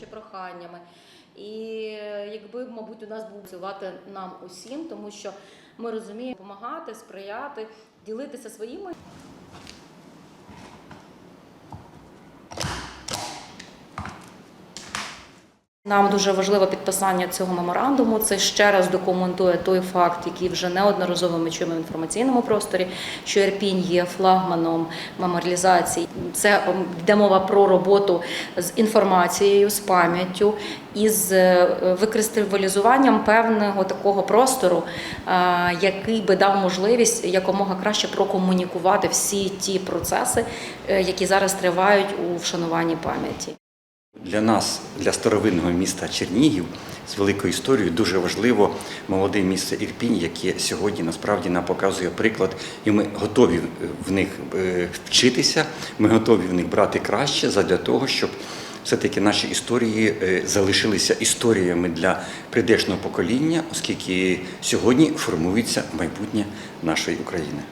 чи проханнями. І якби, мабуть, у нас був працювати нам усім, тому що ми розуміємо допомагати, сприяти, ділитися своїми. Нам дуже важливо підписання цього меморандуму. Це ще раз документує той факт, який вже неодноразово ми чуємо в інформаційному просторі, що Ірпінь є флагманом меморіалізації. Це йде мова про роботу з інформацією, з пам'яттю і з е, викристалізуванням певного такого простору, е, який би дав можливість якомога краще прокомунікувати всі ті процеси, е, які зараз тривають у вшануванні пам'яті. Для нас, для старовинного міста Чернігів з великою історією, дуже важливо молоде місто Ірпінь, яке сьогодні насправді нам показує приклад, і ми готові в них е, вчитися, ми готові в них брати краще задля того, щоб все-таки наші історії е, залишилися історіями для прийдешного покоління, оскільки сьогодні формується майбутнє нашої України.